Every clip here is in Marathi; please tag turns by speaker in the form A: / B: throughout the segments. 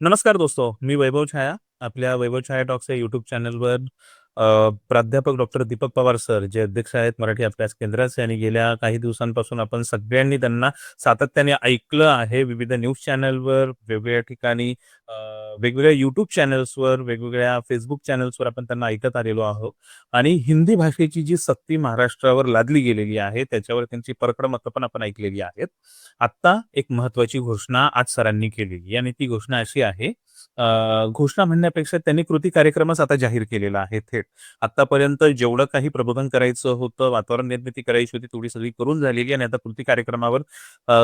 A: नमस्कार दोस्तों मी वैभव छाया आपल्या वैभव छाया टॉक्स या युट्यूब चॅनलवर प्राध्यापक डॉक्टर दीपक पवार सर जे अध्यक्ष आहेत मराठी अभ्यास केंद्राचे आणि गेल्या काही दिवसांपासून आपण सगळ्यांनी त्यांना सातत्याने ऐकलं आहे. विविध न्यूज चॅनलवर वेगवेगळ्या ठिकाणी वेगवेगळ्या युट्यूब चॅनल्सवर वेगवेगळ्या फेसबुक चॅनल्सवर आपण त्यांना ऐकत आलेलो आहोत. आणि हिंदी भाषेची जी सक्ती महाराष्ट्रावर लादली गेलेली आहे त्याच्यावर त्यांची परखड मतं पण आपण ऐकलेली आहेत. आत्ता एक महत्वाची घोषणा आज सरांनी केलेली आणि ती घोषणा अशी आहे घोषणा म्हणण्यापेक्षा त्यांनी कृती कार्यक्रमच आता जाहीर केलेला आहे थेट. आतापर्यंत जेवढं काही प्रबोधन करायचं होतं वातावरण निर्मिती करायची होती तेवढी सगळी करून झालेली आणि आता कृती कार्यक्रमावर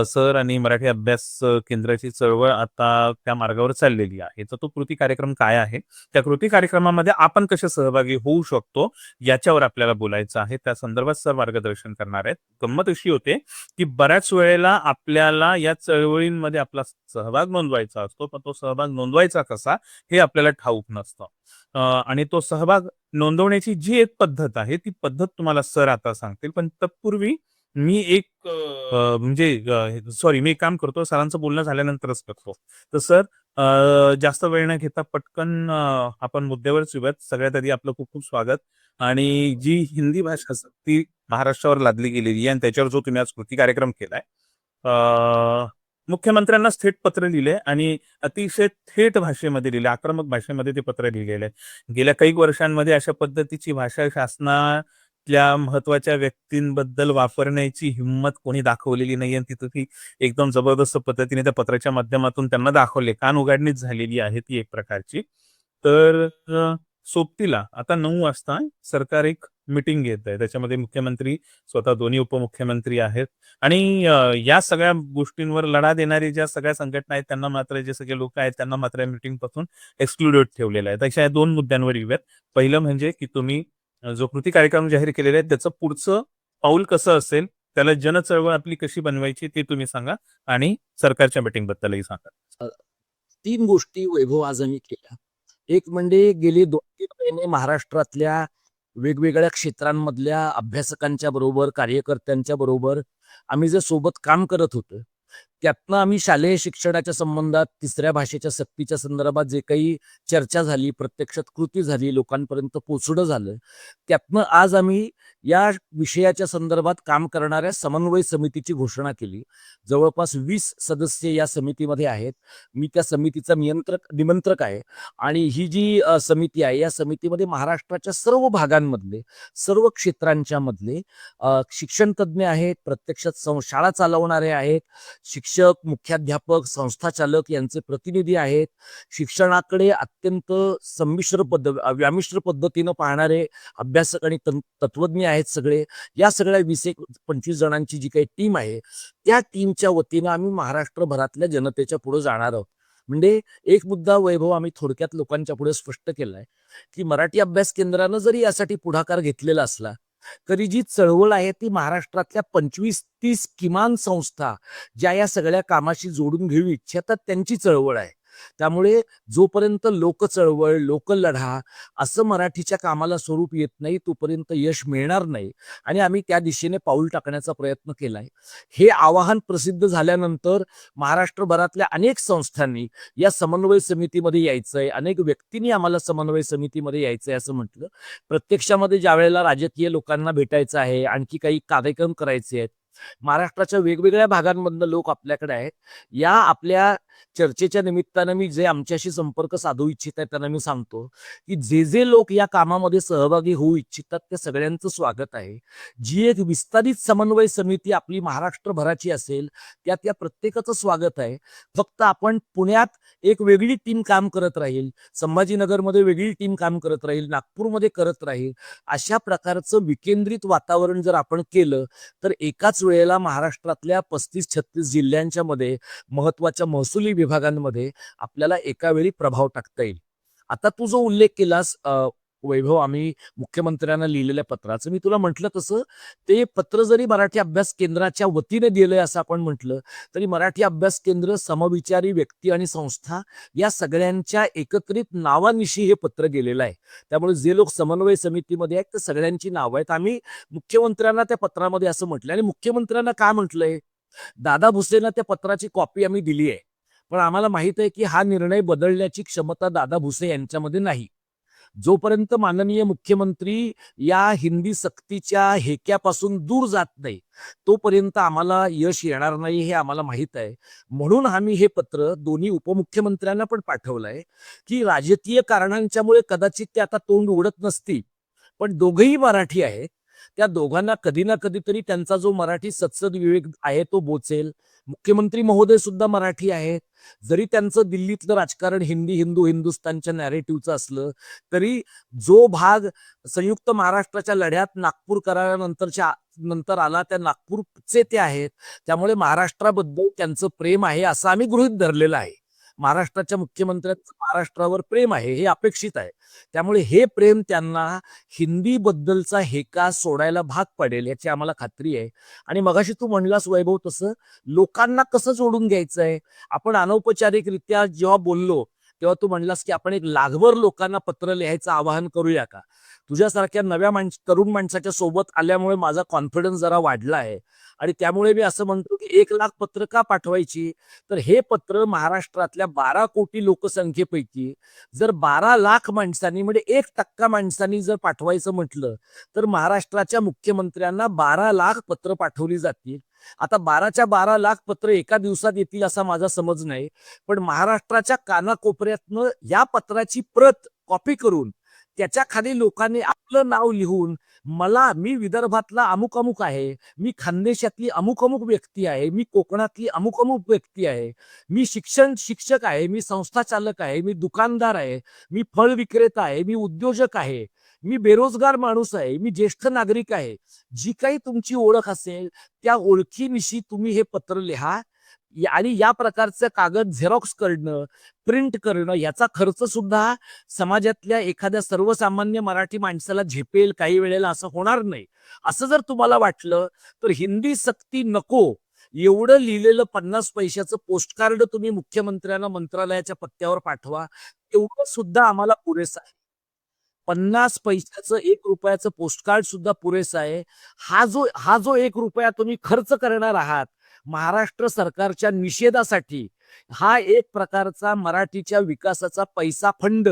A: सर आणि मराठी अभ्यास केंद्राची चळवळ आता त्या मार्गावर चाललेली आहे. तर तो कृती कार्यक्रम काय आहे? त्या कृती कार्यक्रमामध्ये आपण कसे सहभागी होऊ शकतो याच्यावर आपल्याला बोलायचं आहे. त्या संदर्भात सर मार्गदर्शन करणार आहेत. गंमत अशी होते की बऱ्याच वेळेला आपल्याला या चळवळींमध्ये आपला सहभाग नोंदवायचा असतो. पण तो सहभाग नोंदवायचा कसा हे आपल्याला ठाऊक नसतं. आणि तो सहभाग नोंदवण्याची जी एक पद्धत आहे ती पद्धत तुम्हाला सर आता सांगतील. पण तत्पूर्वी मी एक म्हणजे सॉरी मी काम करतो सरांचं बोलणं झाल्यानंतरच करतो. तर सर जास्त वेळ न घेता पटकन आपण मुद्द्यावर येऊयात. सगळ्यात आधी आपलं खूप खूप स्वागत. आणि जी हिंदी भाषा ती महाराष्ट्रावर लादली गेलेली आहे आणि त्याच्यावर जो तुम्ही आज कृती कार्यक्रम केलाय मुख्यमंत्र्यांनाच थेट पत्र लिहिले आणि अतिशय थेट भाषेमध्ये लिहिले आक्रमक भाषेमध्ये ते पत्र लिहिलेलं. आहे गेल्या काही वर्षांमध्ये अशा पद्धतीची भाषा शासनातल्या महत्त्वाच्या व्यक्तींबद्दल वापरण्याची हिंमत कोणी दाखवलेली नाही आणि तिथं ती एकदम जबरदस्त पद्धतीने त्या पत्राच्या माध्यमातून त्यांना दाखवले. कान उघडणीच झालेली आहे ती एक प्रकारची. तर सोबतीला आता नऊ वाजता सरकार एक मिटिंग घेत आहे. त्याच्यामध्ये मुख्यमंत्री स्वतः दोन्ही उपमुख्यमंत्री आहेत. आणि या सगळ्या गोष्टींवर लढा देणारी ज्या सगळ्या संघटना आहेत त्यांना मात्र जे सगळे लोक आहेत त्यांना मात्र या मीटिंगपासून एक्सक्लुडेड ठेवलेलं आहे. तशा या दोन मुद्द्यांवर येऊयात. पहिलं म्हणजे की तुम्ही जो कृती कार्यक्रम जाहीर केलेला आहे त्याचं पुढचं पाऊल कसं असेल त्याला जनचळवळ आपली कशी बनवायची ते तुम्ही सांगा आणि सरकारच्या मीटिंग बद्दलही सांगा
B: तीन गोष्टी वैभव आज आम्ही केल्या. एक म्हणजे गेली दोन तीन महिने महाराष्ट्रातल्या वेगवेगळ्या क्षेत्रांमधल्या अभ्यासकांच्या बरोबर कार्यकर्त्यांच्या बरोबर आम्ही जे सोबत काम करत होतो त्यातनं आम्ही शालेय शिक्षणाच्या संबंधात तिसऱ्या भाषेच्या सक्तीच्या संदर्भात जे काही चर्चा झाली प्रत्यक्षात कृती झाली लोकांपर्यंत पोचणं झालं त्यातनं आज आम्ही या विषयाच्या संदर्भात काम करणाऱ्या समन्वय समितीची घोषणा केली. जवळपास वीस सदस्य या समितीमध्ये आहेत. मी त्या समितीचा नियंत्रक निमंत्रक आहे आणि ही जी समिती आहे या समितीमध्ये महाराष्ट्राच्या सर्व भागांमधले सर्व क्षेत्रांच्या मधले शिक्षणतज्ञ शिक्षण आहेत प्रत्यक्षात सं- शाळा चालवणारे आहेत शिक्षक मुख्याध्यापक संस्थाचालक यांचे प्रतिनिधी आहेत. शिक्षणाकडे अत्यंत संमिश्र पद्ध व्यामिश्र पद्धतीनं पाहणारे अभ्यासक आणि तत्वज्ञ आहेत सगळे. या सगळ्या वीस एक पंचवीस जणांची जी काही टीम आहे त्या टीमच्या वतीनं आम्ही महाराष्ट्रभरातल्या जनतेच्या पुढे जाणार आहोत. म्हणजे एक मुद्दा वैभव आम्ही थोडक्यात लोकांच्या पुढे स्पष्ट केलाय की मराठी अभ्यास केंद्रानं जरी यासाठी पुढाकार घेतलेला असला तरी जी चळवळ आहे ती महाराष्ट्रातल्या पंचवीस तीस किमान संस्था ज्या या सगळ्या कामाशी जोडून घेऊ इच्छितात त्यांची चळवळ आहे. त्यामुळे जोपर्यंत लोक चळवळ लोक लढा असं मराठीच्या कामाला स्वरूप येत नाही तोपर्यंत यश मिळणार नाही. आणि आम्ही त्या दिशेने पाऊल टाकण्याचा प्रयत्न केलाय. हे आवाहन प्रसिद्ध झाल्यानंतर महाराष्ट्रभरातल्या अनेक संस्थांनी या समन्वय समितीमध्ये यायचंय. अनेक व्यक्तींनी आम्हाला समन्वय समितीमध्ये यायचंय असं म्हटलं. प्रत्यक्षामध्ये ज्या वेळेला राजकीय लोकांना भेटायचं आहे आणखी काही कार्यक्रम करायचे आहेत महाराष्ट्राच्या वेगवेगळ्या भागांमधनं लोक आपल्याकडे आहेत. या आपल्या चर्चेच्या निमित्तानं मी जे आमच्याशी संपर्क साधू इच्छित आहे त्यांना मी सांगतो की जे जे लोक या कामामध्ये सहभागी होऊ इच्छितात त्या सगळ्यांचं स्वागत आहे. जी एक विस्तारित समन्वय समिती आपली महाराष्ट्रभराची असेल त्या त्या प्रत्येकाचं स्वागत आहे. फक्त आपण पुण्यात एक वेगळी टीम काम करत राहील संभाजीनगरमध्ये वेगळी टीम काम करत राहील नागपूरमध्ये करत राहील अशा प्रकारचं विकेंद्रित वातावरण जर आपण केलं तर एकाच वेळेला महाराष्ट्रातल्या पस्तीस छत्तीस जिल्ह्यांच्या मध्ये महत्त्वाच्या महसुली विभागांमध्ये आपल्याला एका वेळी प्रभाव टाकता येईल. आता तू जो उल्लेख केलास वैभव आम्ही मुख्यमंत्र्यांना लिहिलेल्या पत्राचं मी तुला म्हटलं तसं ते पत्र जरी मराठी अभ्यास केंद्राच्या वतीने दिलंय असं आपण म्हटलं तरी मराठी अभ्यास केंद्र समविचारी व्यक्ती आणि संस्था या सगळ्यांच्या एकत्रित नावानिशी हे पत्र गेलेलं आहे. त्यामुळे जे लोक समन्वय समितीमध्ये आहेत ते सगळ्यांची नावं आहेत. आम्ही मुख्यमंत्र्यांना त्या पत्रामध्ये असं म्हटलं आणि मुख्यमंत्र्यांना काय म्हटलंय? दादा भुसेंना त्या पत्राची कॉपी आम्ही दिली आहे. पण आम्हाला माहीत आहे की हा निर्णय बदलण्याची क्षमता दादा भुसे यांच्यामध्ये नाही. जोपर्यंत माननीय मुख्यमंत्री या हिंदी सक्तीच्या हेक्यापासून दूर जात नाही तोपर्यंत आम्हाला यश येणार नाही हे आम्हाला माहीत आहे. म्हणून आम्ही हे पत्र दोन्ही उपमुख्यमंत्र्यांना पण पाठवलंय की राजकीय कारणांच्यामुळे कदाचित ते आता तोंड उघडत नसतील. पण दोघेही मराठी आहेत. त्या दोघांना कधी ना कधीतरी त्यांचा जो मराठी सत्सद विवेक आहे तो बोचेल. मुख्यमंत्री महोदय सुद्धा मराठी आहेत. जरी त्यांचं दिल्लीतलं राजकारण हिंदी हिंदू हिंदुस्थानच्या नॅरेटिव्हचं असलं तरी जो भाग संयुक्त महाराष्ट्राच्या लढ्यात नागपूर करारानंतरच्या नंतर आला त्या नागपूरचे ते आहेत. त्यामुळे महाराष्ट्राबद्दल त्यांचं प्रेम आहे असं आम्ही गृहित धरलेलं आहे. महाराष्ट्राच्या मुख्यमंत्र्यांचं महाराष्ट्रावर प्रेम आहे हे अपेक्षित आहे. त्यामुळे हे प्रेम त्यांना हिंदीबद्दलचा हेका सोडायला भाग पडेल याची आम्हाला खात्री आहे. आणि मगाशी तू म्हणलास वैभव तसं लोकांना कसं जोडून घ्यायचंय? आपण अनौपचारिकरित्या जेव्हा बोललो तेव्हा तू म्हणलास की आपण एक लाखभर लोकांना पत्र लिहायचं आवाहन करूया का? तुझ्यासारख्या नव्या माणस तरुण माणसाच्या सोबत आल्यामुळे माझा कॉन्फिडन्स जरा वाढला आहे. आणि त्यामुळे मी असं म्हणतो की एक लाख पत्र का पाठवायची? तर हे पत्र महाराष्ट्रातल्या बारा कोटी लोकसंख्येपैकी जर बारा लाख माणसांनी म्हणजे एक टक्का माणसांनी जर पाठवायचं म्हटलं तर महाराष्ट्राच्या मुख्यमंत्र्यांना बारा लाख पत्र पाठवली जातील. आता बाराच्या बारा लाख पत्र एका दिवसात येतील असा माझा समज नाही. पण महाराष्ट्राच्या कानाकोपऱ्यातनं या पत्राची प्रत कॉपी करून त्याच्याखाली लोकांनी आपलं नाव लिहून मला मी विदर्भातला अमुक अमुक आहे मी खानदेशातली अमुक अमुक व्यक्ती आहे मी कोकणातली अमुक अमुक व्यक्ती आहे मी शिक्षण शिक्षक आहे मी संस्था चालक आहे मी दुकानदार आहे मी फळ विक्रेता आहे मी उद्योजक आहे मी बेरोजगार माणूस आहे मी ज्येष्ठ नागरिक आहे. जी काही तुमची ओळख असेल त्या ओळखीनिशी तुम्ही हे पत्र लिहा आणि या प्रकारचं कागद झेरॉक्स करणं प्रिंट करणं याचा खर्च सुद्धा समाजातल्या एखाद्या सर्वसामान्य मराठी माणसाला झेपेल काही वेळेला असं होणार नाही. असं जर तुम्हाला वाटलं तर हिंदी सक्ती नको. एवढं लिहिलेलं पन्नास पैशाचं पोस्टकार्ड तुम्ही मुख्यमंत्र्यांना मंत्रालयाच्या पत्त्यावर पाठवा एवढं सुद्धा आम्हाला पुरेसं आहे. पन्नास पैशाचं एक रुपयाचं पोस्टकार्ड सुद्धा पुरेसं आहे. हा जो हा जो एक रुपया तुम्ही खर्च करणार आहात महाराष्ट्र सरकारच्या निषेधासाठी हा एक प्रकारचा मराठीच्या विकासाचा पैसा फंड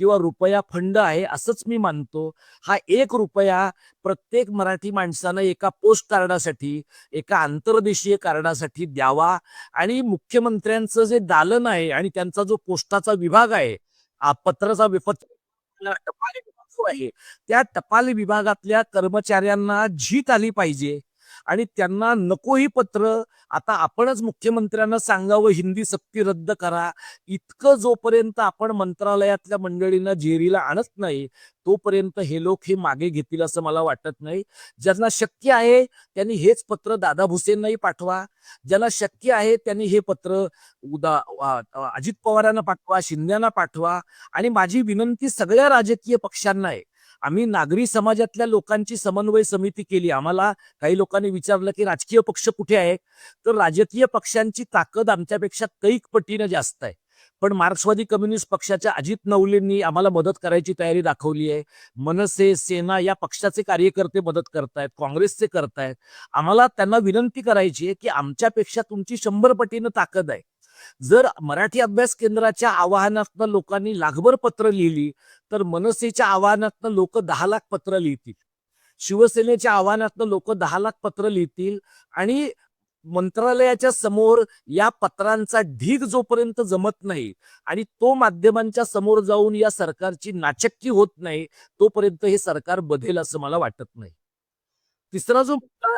B: किंवा रुपया फंड आहे असंच मी मानतो. हा एक रुपया प्रत्येक मराठी माणसानं एका पोस्ट कार्डासाठी एका आंतरदेशीय कार्डासाठी द्यावा आणि मुख्यमंत्र्यांचं जे दालन आहे आणि त्यांचा जो पोस्टाचा विभाग आहे पत्राचा विपत्र टपाल विभाग जो आहे त्या टपाल विभागातल्या कर्मचाऱ्यांना झीत आली पाहिजे. आणि त्यांना नको ही पत्र. आता आपणच मुख्यमंत्र्यांना सांगावं हिंदी सक्ती रद्द करा. इतकं जोपर्यंत आपण मंत्रालयातल्या मंडळींना जेरीला आणत नाही तोपर्यंत हे लोक हे मागे घेतील असं मला वाटत नाही. ज्यांना शक्य आहे त्यांनी हेच पत्र दादा भुसेंनाही पाठवा. ज्यांना शक्य आहे त्यांनी हे पत्र उदा अजित पवारांना पाठवा शिंद्यांना पाठवा. आणि माझी विनंती सगळ्या राजकीय पक्षांना आहे आम्ही नागरी समाजातल्या लोकांची समन्वय समिती केली. आम्हाला काही लोकांनी विचारलं की राजकीय पक्ष कुठे आहे तर राजकीय पक्षांची ताकद आमच्यापेक्षा कैक पटीनं जास्त आहे. पण मार्क्सवादी कम्युनिस्ट पक्षाच्या अजित नवलेंनी आम्हाला मदत करायची तयारी दाखवली आहे. मनसे सेना या पक्षाचे कार्यकर्ते मदत करतायत काँग्रेसचे करतायत. आम्हाला त्यांना विनंती करायची आहे की आमच्यापेक्षा तुमची शंभर पटीनं ताकद आहे. जर मराठी अभ्यास केंद्राच्या आवाहनातनं लोकांनी लाखभर पत्र लिहिली तर मनसेच्या आव्हानातनं लोक दहा लाख पत्र लिहितील. शिवसेनेच्या आव्हानातनं लोक दहा लाख पत्र लिहितील आणि मंत्रालयाच्या समोर या पत्रांचा ढीग जोपर्यंत जमत नाही आणि तो माध्यमांच्या समोर जाऊन या सरकारची नाचक्की होत नाही तोपर्यंत हे सरकार बधेल असं मला वाटत नाही. तिसरा जो मुद्दा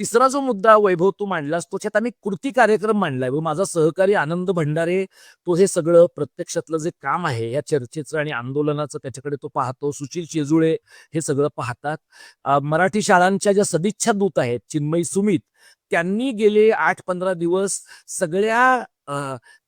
B: तिसरा जो मुद्दा वैभव तू मांडलास त्याच्यात आम्ही कृती कार्यक्रम मांडलाय. व माझा सहकारी आनंद भंडारे तो हे सगळं प्रत्यक्षातलं जे काम आहे या चर्चेचं आणि आंदोलनाचं त्याच्याकडे तो पाहतो. सुशील शेजुळे हे सगळं पाहतात. मराठी शाळांच्या ज्या सदिच्छा दूत आहेत चिन्मयी सुमित त्यांनी गेले आठ पंधरा दिवस सगळ्या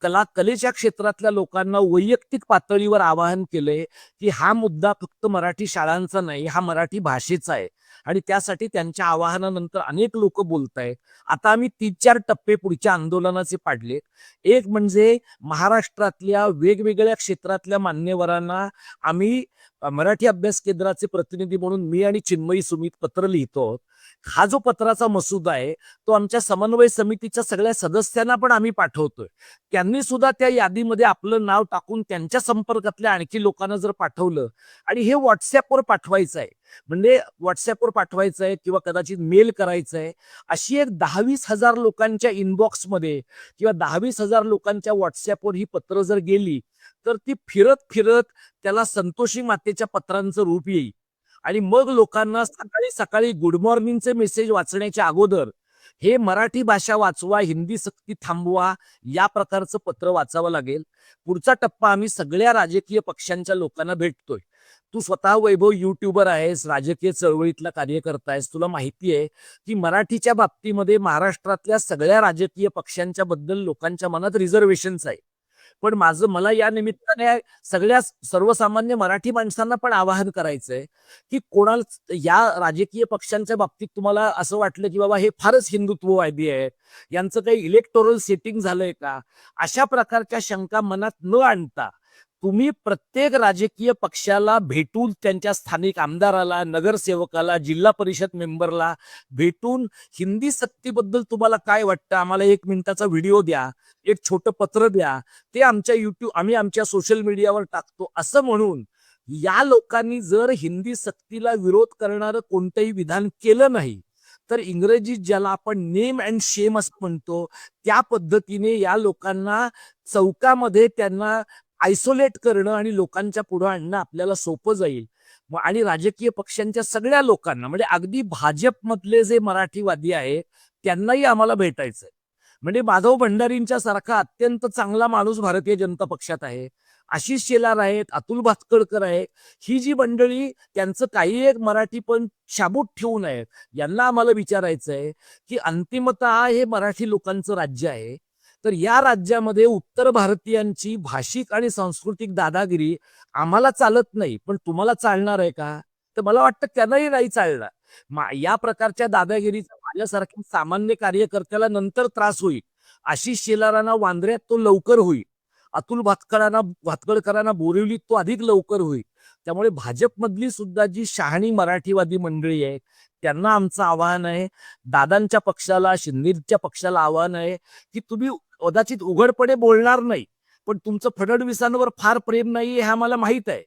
B: कला कलेच्या क्षेत्रातल्या लोकांना वैयक्तिक पातळीवर आवाहन केलंय की हा मुद्दा फक्त मराठी शाळांचा नाही हा मराठी भाषेचा आहे. आणि त्यासाठी त्यांच्या आवाहनानंतर अनेक लोक बोलत आहेत आता आम्ही तीन चार टप्पे पुढच्या आंदोलनाचे पाडले एक म्हणजे महाराष्ट्रातल्या वेगवेगळ्या क्षेत्रातल्या मान्यवरांना आम्ही मराठी अभ्यास केंद्राचे प्रतिनिधी म्हणून मी आणि चिन्मयी सुमित पत्र लिहितो आहोत. हा जो पत्राचा मसुदा आहे तो आमच्या समन्वय समितीच्या सगळ्या सदस्यांना पण आम्ही पाठवतोय. त्यांनी सुद्धा त्या यादीमध्ये आपलं नाव टाकून त्यांच्या संपर्कातल्या आणखी लोकांना जर पाठवलं आणि हे व्हॉट्सअपवर पाठवायचं आहे म्हणजे व्हॉट्सअपवर पाठवायचं आहे किंवा कदाचित मेल करायचं आहे अशी एक दहावीस हजार लोकांच्या इनबॉक्समध्ये किंवा दहावीस हजार लोकांच्या व्हॉट्सअपवर ही पत्र जर गेली तर ती फिरत फिरत त्याला संतोषी मातेच्या पत्रांचं रूप येईल. आणि मग लोकांना सकाळी सकाळी गुड मॉर्निंगचे मेसेज वाचण्याच्या अगोदर हे मराठी भाषा वाचवा हिंदी सक्ती थांबवा या प्रकारचं पत्र वाचावं लागेल. पुढचा टप्पा आम्ही सगळ्या राजकीय पक्षांच्या लोकांना भेटतोय. तू स्वतः वैभव युट्यूबर आहेस राजकीय चळवळीतला कार्यकर्ता आहेस तुला माहिती आहे की मराठीच्या बाबतीमध्ये महाराष्ट्रातल्या सगळ्या राजकीय पक्षांच्या बद्दल लोकांच्या मनात रिझर्वेशन्स आहे. पण माझं मला या निमित्ताने सगळ्या सर्वसामान्य मराठी माणसांना पण आवाहन करायचंय की कोणाला या राजकीय पक्षांच्या बाबतीत तुम्हाला असं वाटलं की बाबा हे फारच हिंदुत्ववादी आहे यांचं काही इलेक्टोरल सेटिंग झालंय का? अशा प्रकारच्या शंका मनात न आणता तुम्ही प्रत्येक राजकीय पक्षाला भेटून त्यांच्या स्थानिक आमदाराला नगरसेवकाला जिल्हा परिषद मेंबरला भेटून हिंदी सक्तीबद्दल तुम्हाला काय वाटतं? आम्हाला एक मिनिटाचा व्हिडिओ द्या एक छोटं पत्र द्या. ते आमच्या युट्यूब आम्ही आमच्या सोशल मीडियावर टाकतो. असं म्हणून या लोकांनी जर हिंदी सक्तीला विरोध करणारं कोणतंही विधान केलं नाही तर इंग्रजीत ज्याला आपण नेम अँड शेम असं म्हणतो त्या पद्धतीने या लोकांना चौकामध्ये त्यांना आयसोलेट करणं आणि लोकांच्या पुढं आणणं आपल्याला सोपं जाईल. आणि राजकीय पक्षांच्या सगळ्या लोकांना म्हणजे अगदी भाजपमधले जे मराठीवादी आहे त्यांनाही आम्हाला भेटायचंय. म्हणजे माधव भंडारींच्या सारखा अत्यंत चांगला माणूस भारतीय जनता पक्षात आहे. आशिष शेलार आहेत अतुल भातकडकर आहे ही जी मंडळी त्यांचं काही एक मराठी पण शाबूत ठेवून आहेत यांना आम्हाला विचारायचं आहे की अंतिमतः हे मराठी लोकांचं राज्य आहे. तर या राज्यामध्ये उत्तर भारतीयांची भाषिक आणि सांस्कृतिक दादागिरी आम्हाला चालत नाही पण तुम्हाला चालणार आहे का? तर मला वाटतं त्यांनाही नाही चालणार. या प्रकारच्या दादागिरीचा माझ्यासारख्या सामान्य कार्यकर्त्याला नंतर त्रास होईल. आशिष शेलारांना वांद्र्यात तो लवकर होईल. अतुल भातकरांना भातकडकरांना बोरिवलीत तो अधिक लवकर होईल. त्यामुळे भाजपमधली सुद्धा जी शहाणी मराठीवादी मंडळी आहे त्यांना आमचं आवाहन आहे. दादांच्या पक्षाला शिंदेच्या पक्षाला आव्हान आहे की तुम्ही कदाचित उघडपणे बोलणार नाही पण तुमचं फडणवीसांवर फार प्रेम नाही हे आम्हाला माहीत आहे.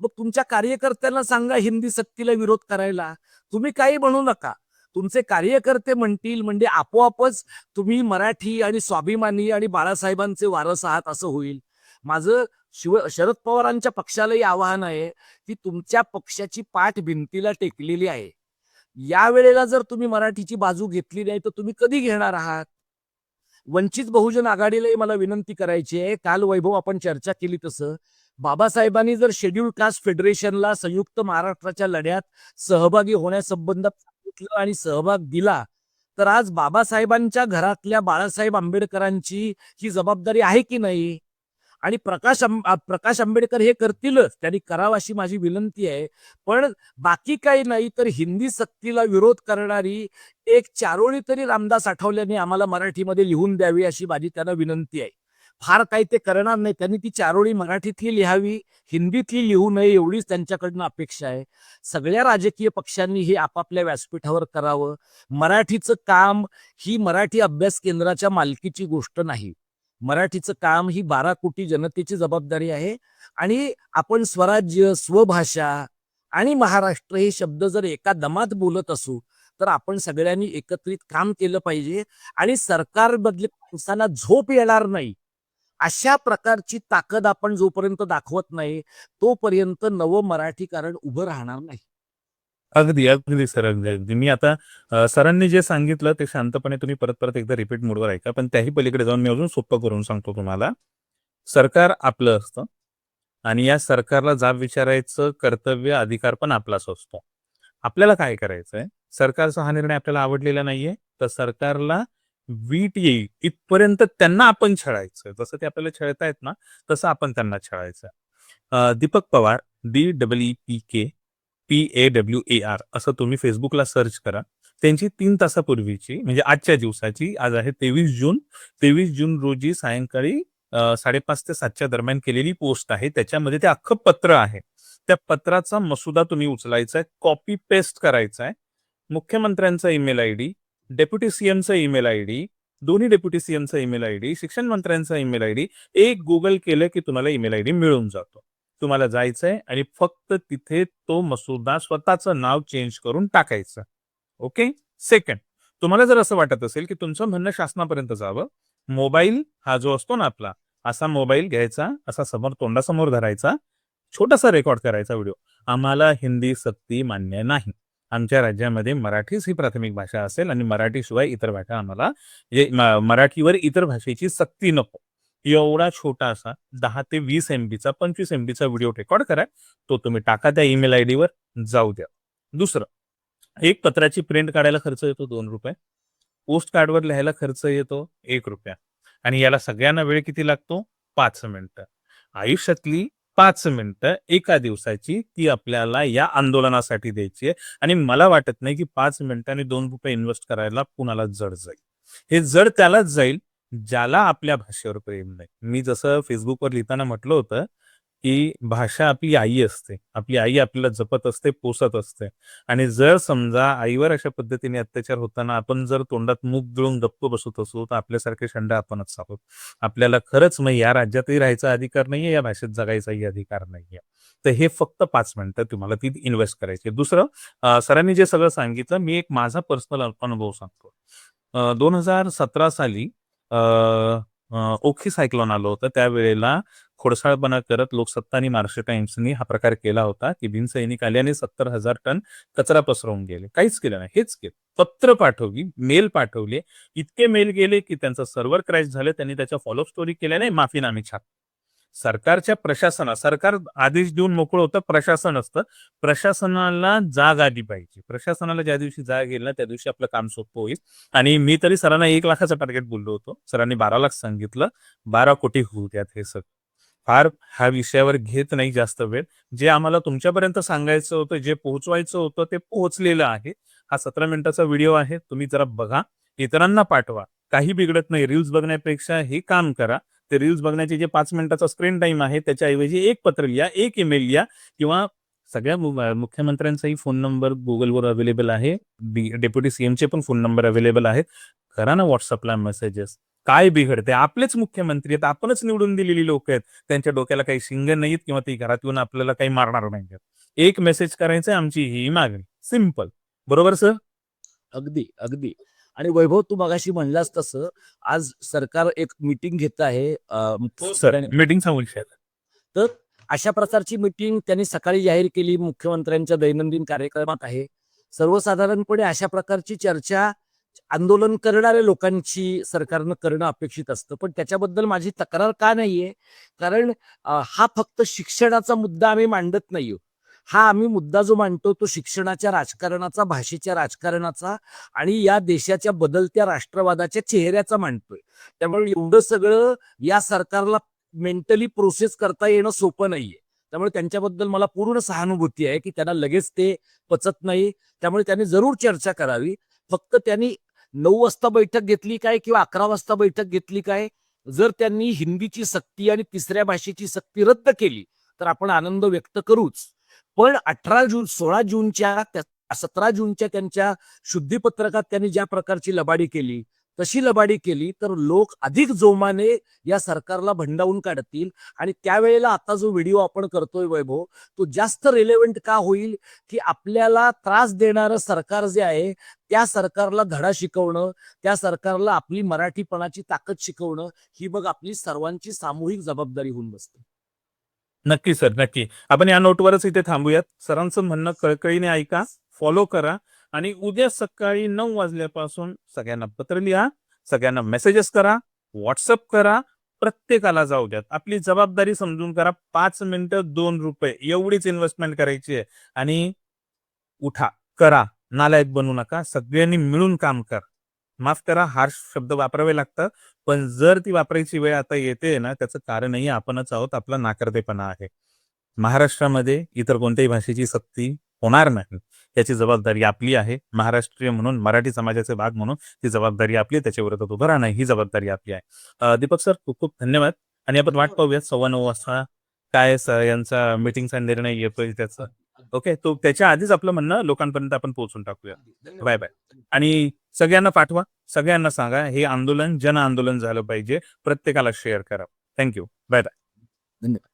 B: मग तुमच्या कार्यकर्त्यांना सांगा हिंदी सक्तीला विरोध करायला. तुम्ही काही म्हणू नका. तुमचे कार्यकर्ते म्हणतील म्हणजे आपोआपच तुम्ही मराठी आणि स्वाभिमानी आणि बाळासाहेबांचे वारस आहात असं होईल. माझं शिव शरद पवारांच्या पक्षालाही आवाहन आहे की तुमच्या पक्षाची पाठ भिंतीला टेकलेली आहे. या वेळेला जर तुम्ही मराठीची बाजू घेतली नाही तर तुम्ही कधी घेणार आहात? वंचित बहुजन आघाडीलाही मला विनंती करायची आहे. काल वैभव आपण चर्चा केली तसं. बाबासाहेबांनी जर शेड्यूल कास्ट फेडरेशनला संयुक्त महाराष्ट्राच्या लढ्यात सहभागी होण्यासंबंधात सांगितलं आणि सहभाग दिला तर आज बाबासाहेबांच्या घरातल्या बाळासाहेब आंबेडकरांची ही जबाबदारी आहे की नाही? आणि प्रकाश प्रकाश आंबेडकर हे करतीलच. त्यांनी करावं अशी माझी विनंती आहे. पण बाकी काही नाही तर हिंदी सक्तीला विरोध करणारी एक चारोळी तरी रामदास आठवल्याने आम्हाला मराठीमध्ये लिहून द्यावी अशी माझी त्यांना विनंती आहे. फार काही ते करणार नाही. त्यांनी ती चारोळी मराठीतली लिहावी हिंदीतली लिहू नये एवढीच त्यांच्याकडनं अपेक्षा आहे. सगळ्या राजकीय पक्षांनी हे आपापल्या व्यासपीठावर करावं. मराठीचं काम ही मराठी अभ्यास केंद्राच्या मालकीची गोष्ट नाही. मराठीचं काम ही बारा कोटी जनतेची जबाबदारी आहे. आणि आपण स्वराज्य स्वभाषा आणि महाराष्ट्र हे शब्द जर एका दमात बोलत असू तर आपण सगळ्यांनी एकत्रित काम केलं पाहिजे. आणि सरकारमधल्या माणसांना झोप येणार नाही. अशा प्रकारची ताकद आपण जोपर्यंत दाखवत नाही तोपर्यंत नवं मराठीकरण उभं राहणार नाही.
A: अगदी अगदी सर अगदी अगदी. मी आता अ, सरांनी जे सांगितलं ते शांतपणे तुम्ही परत परत एकदा रिपीट मोडवर ऐका. पण त्याही पलीकडे जाऊन मी अजून सोपं करून सांगतो तुम्हाला. सरकार आपलं असतं आणि या सरकारला जाब विचारायचं कर्तव्य अधिकार पण आपलाच असतो. आपल्याला काय करायचंय? सरकारचा हा निर्णय आपल्याला आवडलेला नाहीये. तर सरकारला वीट येईल. इथपर्यंत त्यांना आपण छळायचं जसं ते आपल्याला छळतायत ना तसं आपण त्यांना छळायचं अ, Deepak Pawar D W P A W A R असं तुम्ही फेसबुकला सर्च करा. त्यांची तीन तासापूर्वीची म्हणजे आजच्या दिवसाची आज आहे तेवीस जून. तेवीस जून रोजी सायंकाळी साडेपाच ते सातच्या दरम्यान केलेली पोस्ट आहे. त्याच्यामध्ये ते अख्खं पत्र आहे. त्या पत्राचा मसुदा तुम्ही उचलायचा आहे कॉपी पेस्ट करायचा आहे मुख्यमंत्र्यांचा ईमेल आय डी डेप्युटी सीएमचा ईमेल आय डी दोन्ही डेप्युटी सीएमचा ईमेल आय डी शिक्षण मंत्र्यांचा ईमेल आय डी एक गुगल केलं की तुम्हाला ईमेल आय डी मिळून जातो. तुम्हाला जायचंय आणि फक्त तिथे तो मसुदा स्वतःचं नाव चेंज करून टाकायचं. ओके सेकंड तुम्हाला जर असं वाटत असेल की तुमचं म्हणणं शासनापर्यंत जावं मोबाईल हा जो असतो ना आपला असा मोबाईल घ्यायचा असा समोर तोंडासमोर धरायचा छोटासा रेकॉर्ड करायचा व्हिडिओ आम्हाला हिंदी सक्ती मान्य नाही. आमच्या राज्यामध्ये मराठीच ही प्राथमिक भाषा असेल आणि मराठीशिवाय इतर भाषा आम्हाला मराठीवर इतर भाषेची सक्ती नको. एवढा छोटासा दहा ते वीस एमबीचा पंचवीस एमबीचा व्हिडिओ रेकॉर्ड करा. तो तुम्ही टाका त्या ईमेल आय वर. जाऊ द्या. दुसरं एक पत्राची प्रिंट काढायला खर्च येतो दोन रुपये. पोस्ट कार्डवर लिहायला खर्च येतो एक रुपया. आणि याला सगळ्यांना वेळ किती लागतो? पाच मिनिटं. आयुष्यातली पाच मिनिटं एका दिवसाची ती आपल्याला या आंदोलनासाठी द्यायची आहे. आणि मला वाटत नाही की पाच मिनिटांनी दोन रुपये इन्व्हेस्ट करायला कुणाला जड जाईल. हे जड त्यालाच जाईल ज्याला आपल्या भाषेवर प्रेम नाही. मी जसं फेसबुकवर लिहिताना म्हटलं होतं की भाषा आपली आई असते. आपली आई आपल्याला जपत असते पोसत असते. आणि जर समजा आईवर अशा पद्धतीने अत्याचार होताना आपण जर तोंडात मूग गिळून गप्प बसत असू तर आपल्यासारखे शंड आपणच आहोत. आपल्याला खरंच मग या राज्यातही राहायचा अधिकार नाहीये या भाषेत जगायचाही अधिकार नाहीये. तर हे फक्त पाच मिनिटं तुम्हाला ती इन्व्हेस्ट करायची. दुसरं सरांनी जे सगळं सांगितलं मी एक माझा पर्सनल अनुभव सांगतो. दोन हजार सतरा साली ओखी सायक्लॉन आलं होतं. त्यावेळेला खोडसाळपणा करत लोकसत्ता आणि महाराष्ट्र टाइम्सनी हा प्रकार केला होता की भीमसैनिक आले आणि सत्तर हजार टन कचरा पसरवून गेले. काहीच केलं नाही. हेच केलं. पत्र पाठवली मेल पाठवले. इतके मेल गेले की त्यांचं सर्व्हर क्रॅश झाले. त्यांनी त्याच्या फॉलो स्टोरी केल्या नाही माफीनामे छाप. सरकारच्या प्रशासना सरकार आदेश देऊन मोकळं होतं प्रशासन असतं. प्रशासनाला जाग आली पाहिजे. प्रशासनाला ज्या दिवशी जाग येईल ना त्या दिवशी आपलं काम सोपं होईल. आणि मी तरी सरांना एक लाखाचं टार्गेट बोललो होतो. सरांनी बारा लाख सांगितलं. बारा कोटी होऊ त्यात हे सगळं. फार ह्या विषयावर घेत नाही जास्त वेळ. जे आम्हाला तुमच्यापर्यंत सांगायचं होतं जे पोहोचवायचं होतं ते पोहोचलेलं आहे. हा सतरा मिनिटाचा व्हिडिओ आहे. तुम्ही जरा बघा. इतरांना पाठवा. काही बिघडत नाही. रील्स बघण्यापेक्षा हे काम करा. ते रील्स बघण्याचे जे पाच मिनिटाचा स्क्रीन टाइम आहे त्याच्याऐवजी एक पत्र लिहा एक ईमेल लिहा किंवा सगळ्या मुख्यमंत्र्यांचाही फोन नंबर गुगलवर अवेलेबल आहे. डेप्युटी सीएमचे पण फोन नंबर अवेलेबल आहेत. करा ना व्हॉट्सअपला मेसेजेस काय बिघडते आपलेच मुख्यमंत्री आहेत आपणच निवडून दिलेली लोक आहेत. त्यांच्या डोक्याला काही शिंग नाहीत किंवा ती घरात येऊन आपल्याला काही मारणार नाही एक मेसेज करायचं आमची ही मागणी. सिंपल बरोबर सर
B: अगदी अगदी. आणि वैभव तू मगाशी म्हणलास तसं आज सरकार एक मीटिंग घेत आहे मुख्यमंत्र्यांनी-
A: मीटिंगचा विषय
B: तर अशा प्रकारची मीटिंग त्यांनी सकाळी जाहीर केली मुख्यमंत्र्यांच्या दैनंदिन कार्यक्रमात आहे. सर्वसाधारणपणे अशा प्रकारची चर्चा आंदोलन करणाऱ्या लोकांची सरकारनं करणं अपेक्षित असतं. पण त्याच्याबद्दल माझी तक्रार का नाहीये? कारण हा फक्त शिक्षणाचा मुद्दा आम्ही मांडत नाहीये. हा आम्ही मुद्दा जो मांडतो तो शिक्षणाच्या राजकारणाचा भाषेच्या राजकारणाचा आणि या देशाच्या बदलत्या राष्ट्रवादाच्या चेहऱ्याचा मांडतोय. त्यामुळे एवढं सगळं या सरकारला मेंटली प्रोसेस करता येणं सोपं नाहीये. त्यामुळे त्यांच्याबद्दल मला पूर्ण सहानुभूती आहे की त्यांना लगेच ते पचत नाही. त्यामुळे त्यांनी जरूर चर्चा करावी. फक्त त्यांनी नऊ वाजता बैठक घेतली काय किंवा अकरा वाजता बैठक घेतली काय? जर त्यांनी हिंदीची सक्ती आणि तिसऱ्या भाषेची सक्ती रद्द केली तर आपण आनंद व्यक्त करूच. पण अठरा जून सोळा जूनच्या सतरा जूनच्या त्यांच्या शुद्धीपत्रकात त्यांनी ज्या प्रकारची लबाडी केली तशी लबाडी केली तर लोक अधिक जोमाने या सरकारला भंडावून काढतील. आणि त्यावेळेला आता जो व्हिडिओ आपण करतोय वैभव तो जास्त रिलेव्हंट का होईल? की आपल्याला त्रास देणारं सरकार जे आहे त्या सरकारला धडा शिकवणं त्या सरकारला आपली मराठीपणाची ताकद शिकवणं ही मग आपली सर्वांची सामूहिक जबाबदारी होऊन बसते.
A: नक्की सर नक्की. आपण या नोटवरच इथे थांबूयात. सरांचं म्हणणं कळकळीने ऐका फॉलो करा आणि उद्या सकाळी नऊ वाजल्यापासून सगळ्यांना पत्र लिहा सगळ्यांना मेसेजेस करा व्हॉट्सअप करा प्रत्येकाला जाऊ द्यात. आपली जबाबदारी समजून करा पाच मिनिटं दोन रुपये एवढीच इन्व्हेस्टमेंट करायची आहे. आणि उठा करा नालायक बनू नका सगळ्यांनी मिळून काम करा. माफ करा हार्श शब्द वापरावे लागतात पण जर ती वापरायची वेळ आता येते ना त्याचं कारणही आपणच आहोत आपला नाकर्तेपणा आहे. महाराष्ट्रामध्ये इतर कोणत्याही भाषेची सक्ती होणार नाही याची जबाबदारी आपली आहे. महाराष्ट्रीय म्हणून मराठी समाजाचे भाग म्हणून ती जबाबदारी आपली त्याच्या विरोधात उभं राहणं ही जबाबदारी आपली आहे. दीपक सर खूप खूप धन्यवाद आणि आपण वाट पाहूयात सव्वा नऊ वाजता काय यांचा मीटिंगचा निर्णय येतोय त्याचा. ओके तो त्याच्या आधीच आपलं म्हणणं लोकांपर्यंत आपण पोहोचून टाकूया. Bye bye. आणि सगळ्यांना पाठवा सगळ्यांना सांगा हे आंदोलन जन आंदोलन झालं पाहिजे. प्रत्येकाला शेअर करा. थँक्यू बाय बाय
B: धन्यवाद.